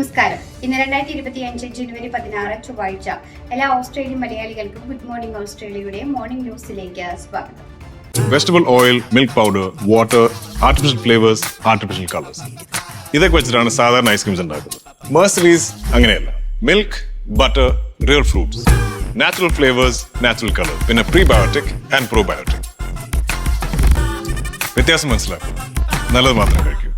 നമസ്കാരം. ഇന്ന് രണ്ടായിരത്തി ഇരുപത്തി അഞ്ച് ജനുവരി പതിനാറ് ചൊവ്വാഴ്ച. എല്ലാ ഓസ്ട്രേലിയൻ മലയാളികൾക്കും ഗുഡ് മോർണിംഗ് ഓസ്ട്രേലിയയുടെ മോർണിംഗ് ന്യൂസിലേക്ക് സ്വാഗതം. Vegetable oil milk powder water artificial flavours artificial colours ഇതൊക്കെ വെച്ചിട്ടാണ് സാധാരണ ഐസ്ക്രീംസ് ഉണ്ടാക്കുന്നത്. മേഴ്സറീസ് അങ്ങനെയല്ല. Milk butter real fruits natural flavours natural colour പിന്നെ പ്രീബയോട്ടിക് ആൻഡ് പ്രോബയോട്ടിക് വ്യത്യാസം മനസ്സിലാക്കും. നല്ലത് മാത്രം കഴിക്കൂ.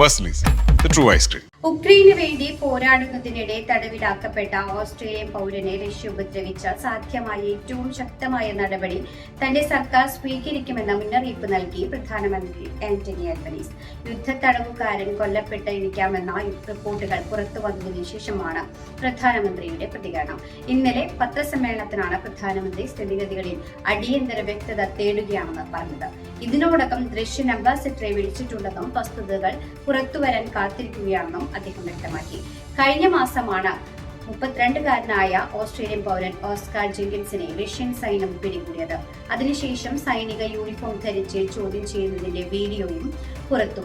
Mercerys the true ice cream ഉക്രൈന് വേണ്ടി പോരാടുന്നതിനിടെ തടവിലാക്കപ്പെട്ട ഓസ്ട്രേലിയൻ പൗരനെ റഷ്യ ഉപദ്രവിച്ച സാധ്യമായ ഏറ്റവും ശക്തമായ നടപടി തന്റെ സർക്കാർ സ്വീകരിക്കുമെന്ന മുന്നറിയിപ്പ് നൽകി പ്രധാനമന്ത്രി ആന്റണി അൽബനീസ് യുദ്ധത്തടവുകാരൻ കൊല്ലപ്പെട്ടിരിക്കാമെന്ന റിപ്പോർട്ടുകൾ പുറത്തു വന്നതിനു ശേഷമാണ് പ്രധാനമന്ത്രിയുടെ പ്രതികരണം. ഇന്നലെ പത്രസമ്മേളനത്തിനാണ് പ്രധാനമന്ത്രി സ്ഥിതിഗതികളിൽ അടിയന്തര വ്യക്തത തേടുകയാണെന്ന് പറഞ്ഞത്. ഇതിനോടകം റഷ്യൻ അംബാസിഡറെ വിളിച്ചിട്ടുണ്ടെന്നും വസ്തുതകൾ പുറത്തുവരാൻ കാത്തിരിക്കുകയാണെന്നും അദ്ദേഹം വ്യക്തമാക്കി. കഴിഞ്ഞ മാസമാണ് മുപ്പത്തിരണ്ടുകാരനായ ഓസ്ട്രേലിയൻ പൗരൻ ഓസ്കാർ ജെങ്കിൻസിനെ റഷ്യൻ സൈന്യം പിടികൂടിയത്. അതിനുശേഷം സൈനിക യൂണിഫോം ധരിച്ച് ചോദ്യം ചെയ്യുന്നതിന്റെ വീഡിയോയും പുറത്തു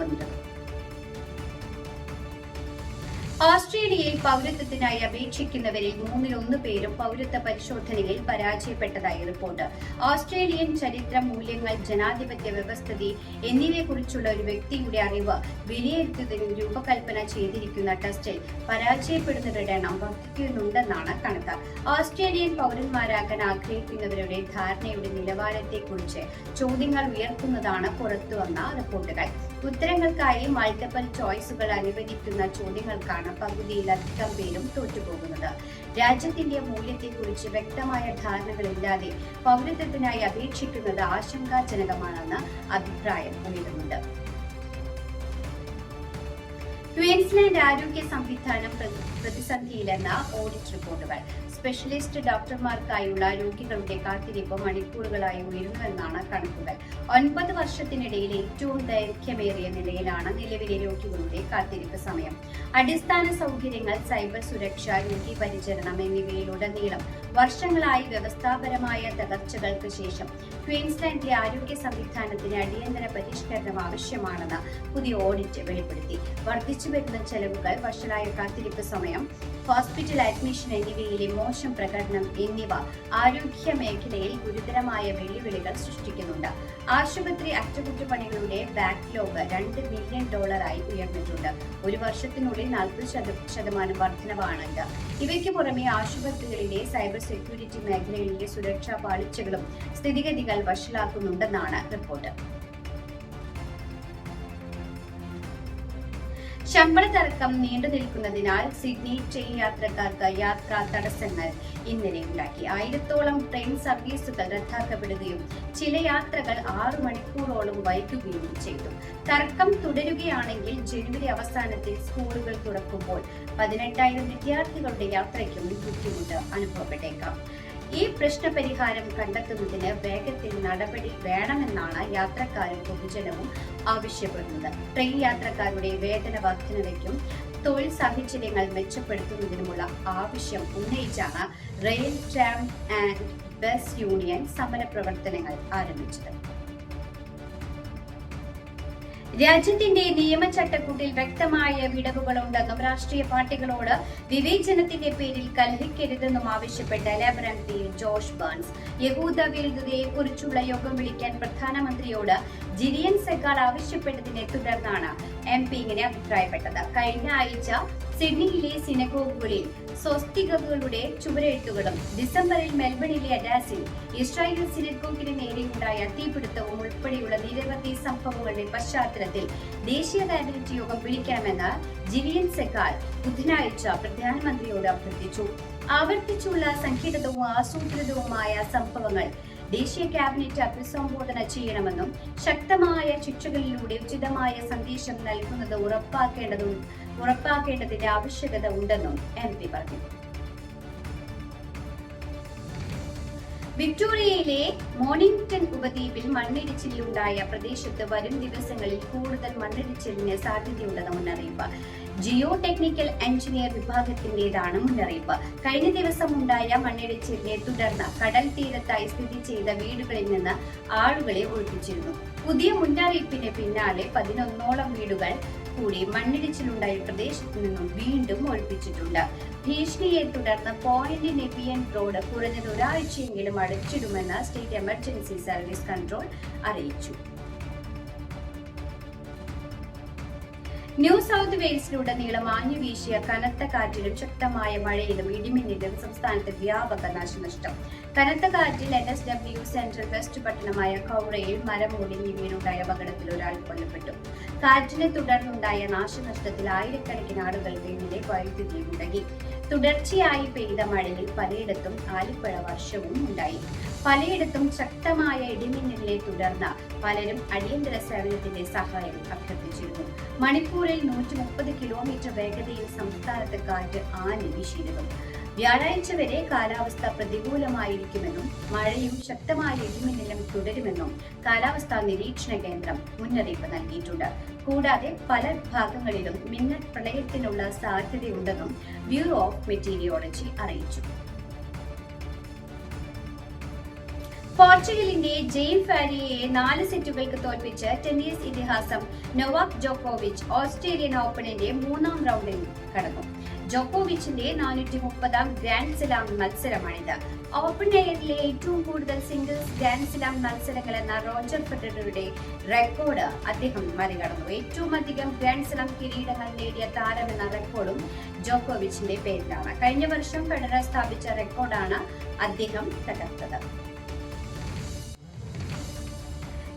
ഓസ്ട്രേലിയയിൽ പൗരത്വത്തിനായി അപേക്ഷിക്കുന്നവരിൽ മൂന്നിലൊന്ന് പേരും പൗരത്വ പരിശോധനയിൽ പരാജയപ്പെട്ടതായി റിപ്പോർട്ട്. ഓസ്ട്രേലിയൻ ചരിത്ര മൂല്യങ്ങൾ ജനാധിപത്യ വ്യവസ്ഥിതി എന്നിവയെക്കുറിച്ചുള്ള ഒരു വ്യക്തിയുടെ അറിവ് വിലയിരുത്തുന്നതിന് രൂപകൽപ്പന ചെയ്തിരിക്കുന്ന ടെസ്റ്റിൽ പരാജയപ്പെടുന്നവരുടെ എണ്ണം വർദ്ധിക്കുന്നുണ്ടെന്നാണ് കണക്ക്. ഓസ്ട്രേലിയൻ പൗരന്മാരാകാൻ ആഗ്രഹിക്കുന്നവരുടെ ധാരണയുടെ നിലവാരത്തെക്കുറിച്ച് ചോദ്യങ്ങൾ ഉയർത്തുന്നതാണ് പുറത്തുവന്ന റിപ്പോർട്ടുകൾ. ഉത്തരങ്ങൾക്കായി മൾട്ടിപ്പിൾ ചോയ്സുകൾ അനുവദിക്കുന്ന ചോദ്യങ്ങൾക്കാണ് പകുതിയിലധികം പേരും തോറ്റുപോകുന്നത്. രാജ്യത്തിന്റെ മൂല്യത്തെക്കുറിച്ച് വ്യക്തമായ ധാരണകളില്ലാതെ പൗരത്വത്തിനായി അപേക്ഷിക്കുന്നത് ആശങ്കാജനകമാണെന്ന് അഭിപ്രായം ഉയരുന്നുണ്ട്. ക്വീൻസ്ലാൻഡ് ആരോഗ്യ സംവിധാനം പ്രതിസന്ധിയിലെന്ന ഓഡിറ്റ് റിപ്പോർട്ടുകൾ. സ്പെഷ്യലിസ്റ്റ് ഡോക്ടർമാർക്കായുള്ള രോഗികളുടെ കാത്തിരിപ്പ് മണിക്കൂറുകളായി ഉയരുന്നുവെന്നാണ് കണക്കുകൾ. ഒൻപത് വർഷത്തിനിടയിൽ ഏറ്റവും ദൈർഘ്യമേറിയ നിലയിലാണ് നിലവിലെ രോഗികളുടെ കാത്തിരിപ്പ് സമയം. അടിസ്ഥാന സൗകര്യങ്ങൾ സൈബർ സുരക്ഷ രോഗി പരിചരണം എന്നിവയിലുടനീളം വർഷങ്ങളായി വ്യവസ്ഥാപരമായ തകർച്ചകൾക്ക് ശേഷം ക്വീൻസ്ലാൻഡിലെ ആരോഗ്യ സംവിധാനത്തിന് അടിയന്തര പരിഷ്കരണം ആവശ്യമാണെന്ന് പുതിയ ഓഡിറ്റ് വെളിപ്പെടുത്തി. വർദ്ധിച്ചു വരുന്ന ചെലവുകൾ വഷളായ കാത്തിരിപ്പ് സമയം ഹോസ്പിറ്റൽ അഡ്മിഷൻ എന്നിവയിലെ മോശം പ്രകടനം എന്നിവ ആരോഗ്യ മേഖലയിൽ ഗുരുതരമായ വെല്ലുവിളികൾ സൃഷ്ടിക്കുന്നുണ്ട്. ആശുപത്രി അറ്റകുറ്റപ്പണികളുടെ ബാക്ക്ലോഗ് രണ്ട് ബില്യൺ ഡോളറായി ഉയർന്നിട്ടുണ്ട്. ഒരു വർഷത്തിനുള്ളിൽ നാൽപ്പത് ശതമാനം വർധനവാണ് ഇത് ഇവയ്ക്ക് പുറമെ ആശുപത്രികളിലെ സൈബർ സെക്യൂരിറ്റി മേഖലയിലെ സുരക്ഷാ പാളിച്ചകളും സ്ഥിതിഗതികൾ വഷളാക്കുന്നുണ്ടെന്നാണ് റിപ്പോർട്ട്. ശമ്പള തർക്കം നീണ്ടു നിൽക്കുന്നതിനാൽ സിഡ്നി ട്രെയിൻ യാത്രക്കാർക്ക് യാത്രാ തടസ്സങ്ങൾ ഇന്നലെ ഉണ്ടാക്കി. ആയിരത്തോളം ട്രെയിൻ സർവീസുകൾ റദ്ദാക്കപ്പെടുകയും ചില യാത്രകൾ ആറു മണിക്കൂറോളം വൈകുകയും ചെയ്തു. തർക്കം തുടരുകയാണെങ്കിൽ ജനുവരി അവസാനത്തിൽ സ്കൂളുകൾ തുറക്കുമ്പോൾ പതിനെട്ടായിരം വിദ്യാർത്ഥികളുടെ യാത്രയ്ക്കും ബുദ്ധിമുട്ട് അനുഭവപ്പെട്ടേക്കാം. ഈ പ്രശ്നപരിഹാരം കണ്ടെത്തുന്നതിന് വേഗത്തിൽ നടപടി വേണമെന്നാണ് യാത്രക്കാരും പൊതുജനവും ആവശ്യപ്പെടുന്നത്. ട്രെയിൻ യാത്രക്കാരുടെ വേതന വർധനവയ്ക്കും തൊഴിൽ സാഹചര്യങ്ങൾ മെച്ചപ്പെടുത്തുന്നതിനുമുള്ള ആവശ്യം ഉന്നയിച്ചാണ് rail tram and bus union സമര പ്രവർത്തനങ്ങൾ ആരംഭിച്ചത്. രാജ്യത്തിന്റെ നിയമചട്ടക്കൂട്ടിൽ വ്യക്തമായ വിടവുകളുണ്ടെന്നും രാഷ്ട്രീയ പാർട്ടികളോട് വിവേചനത്തിന്റെ പേരിൽ കലഹിക്കരുതെന്നും ആവശ്യപ്പെട്ട് Labour M P Josh Burns യഹൂദ വിരുദ്ധതയെക്കുറിച്ചുള്ള യോഗം വിളിക്കാൻ പ്രധാനമന്ത്രിയോട് ജിരിയൻ സെക്കാൾ ആവശ്യപ്പെട്ടതിനെ തുടർന്നാണ് എം പി ഇങ്ങനെ അഭിപ്രായപ്പെട്ടത്. കഴിഞ്ഞ ആഴ്ച സിഡ്നിയിലെ സിനഗോഗുകളിൽ സ്വസ്തികകളുടെ ചുവരെഴുത്തുകളും ഡിസംബറിൽ മെൽബണിലെ അഡാസിൽ ഇസ്രായേൽ സിനഗോഗിന് നേരെയുണ്ടായ തീപിടുത്തവും ഉൾപ്പെടെയുള്ള നിരവധി സംഭവങ്ങളുടെ പശ്ചാത്തലത്തിൽ ദേശീയ കാബിനറ്റ് യോഗം വിളിക്കണമെന്ന് ജിലിയൻ സെക്കാൽ ബുധനാഴ്ച പ്രധാനമന്ത്രിയോട് അഭ്യർത്ഥിച്ചു. ആവർത്തിച്ചുള്ള സംഘടിതവും ആസൂത്രിതവുമായ സംഭവങ്ങൾ ദേശീയ ക്യാബിനറ്റ് അഭിസംബോധന ചെയ്യണമെന്നും ശക്തമായ ശിക്ഷകളിലൂടെ ഉചിതമായ സന്ദേശം നൽകുന്നത് ഉറപ്പാക്കേണ്ടതും ഉറപ്പാക്കേണ്ടതിന്റെ ആവശ്യകത ഉണ്ടെന്നും എം പി പറഞ്ഞു. വിക്ടോറിയയിലെ മോണിംഗ്ടൺ ഉപദ്വീപിൽ മണ്ണിടിച്ചിലുണ്ടായ പ്രദേശത്ത് വരും ദിവസങ്ങളിൽ കൂടുതൽ മണ്ണിടിച്ചിലിന് സാധ്യതയുണ്ടെന്ന് മുന്നറിയിപ്പ്. ജിയോ ടെക്നിക്കൽ എഞ്ചിനീയർ വിഭാഗത്തിന്റേതാണ് മുന്നറിയിപ്പ്. കഴിഞ്ഞ ദിവസം ഉണ്ടായ മണ്ണിടിച്ചിലിനെ തുടർന്ന് കടൽ തീരത്തായി സ്ഥിതി ചെയ്ത വീടുകളിൽ നിന്ന് ആളുകളെ ഒഴിപ്പിച്ചിരുന്നു. പുതിയ മുന്നറിയിപ്പിന് പിന്നാലെ പതിനൊന്നോളം വീടുകൾ കൂടി മണ്ണിടിച്ചിലുണ്ടായ പ്രദേശത്തു നിന്നും വീണ്ടും ഒഴിപ്പിച്ചിട്ടുണ്ട്. ഭീഷണിയെ തുടർന്ന് പോയിന്റ് നെബിയൻ റോഡ് കുറഞ്ഞത് ഒരാഴ്ചയെങ്കിലും അടച്ചിടുമെന്ന് സ്റ്റേറ്റ് എമർജൻസി സർവീസ് കൺട്രോൾ അറിയിച്ചു. ന്യൂ സൗത്ത് വെയിൽസിലുടനീളം ആഞ്ഞു വീശിയ കനത്ത കാറ്റിലും ശക്തമായ മഴയിലും ഇടിമിന്നലിലും സംസ്ഥാനത്ത് വ്യാപക നാശനഷ്ടം. കനത്ത കാറ്റിൽ N S W central west പട്ടണമായ കൗറയിൽ മരം ഒടിഞ്ഞു വീണുണ്ടായ അപകടത്തിൽ ഒരാൾ കൊല്ലപ്പെട്ടു. കാറ്റിനെ തുടർന്നുണ്ടായ നാശനഷ്ടത്തിൽ ആയിരക്കണക്കിന് ആളുകൾക്ക് ഇന്നലെ വൈദ്യുതി മുടങ്ങി. തുടർച്ചയായി പെയ്ത മഴയിൽ പലയിടത്തും ആലിപ്പഴ വർഷവും ഉണ്ടായി. പലയിടത്തും ശക്തമായ ഇടിമിന്നലിനെ തുടർന്ന് പലരും അടിയന്തര സേവനത്തിന്റെ സഹായം അഭ്യർത്ഥിച്ചിരുന്നു. മണിപ്പൂരിൽ നൂറ്റി മുപ്പത് കിലോമീറ്റർ വേഗതയിൽ സംസ്ഥാനത്ത് കാറ്റ് ആഞ്ഞു വീശിയിരുന്നു. വ്യാഴാഴ്ച വരെ കാലാവസ്ഥ പ്രതികൂലമായിരിക്കുമെന്നും മഴയും ശക്തമായ ഇടിമിന്നലും തുടരുമെന്നും കാലാവസ്ഥാ നിരീക്ഷണ കേന്ദ്രം മുന്നറിയിപ്പ് നൽകിയിട്ടുണ്ട്. കൂടാതെ പല ഭാഗങ്ങളിലും മിന്നൽ പ്രളയത്തിനുള്ള സാധ്യതയുണ്ടെന്നും ബ്യൂറോ ഓഫ് മെറ്റീരിയോളജി അറിയിച്ചു. പോർച്ചുഗലിന്റെ ജെയിം ഫാരിയെ നാല് സെറ്റുകൾക്ക് തോൽപ്പിച്ച് ടെന്നീസ് ഇതിഹാസം നൊവാക് ജോക്കോവിച്ച് ഓസ്ട്രേലിയൻ ഓപ്പണിന്റെ മൂന്നാം റൗണ്ടിൽ കടന്നു. ജോക്കോവിച്ചിന്റെ നാനൂറ്റി മുപ്പതാം ഗ്രാൻഡ് സ്ലാം മത്സരമാണിത്. ഓപ്പൺ എയറിലെ ഏറ്റവും കൂടുതൽ സിംഗിൾസ് ഗ്രാൻഡ് സ്ലാം മത്സരങ്ങൾ എന്ന റോജർ ഫെഡററുടെ റെക്കോർഡ് അദ്ദേഹം മറികടന്നു. ഏറ്റവും അധികം ഗ്രാൻഡ് സ്ലാം കിരീടങ്ങൾ നേടിയ താരം എന്ന റെക്കോർഡും ജോക്കോവിച്ചിന്റെ പേരിലാണ്. കഴിഞ്ഞ വർഷം ഫെഡറർ സ്ഥാപിച്ച റെക്കോർഡാണ് അദ്ദേഹം തകർത്തത്.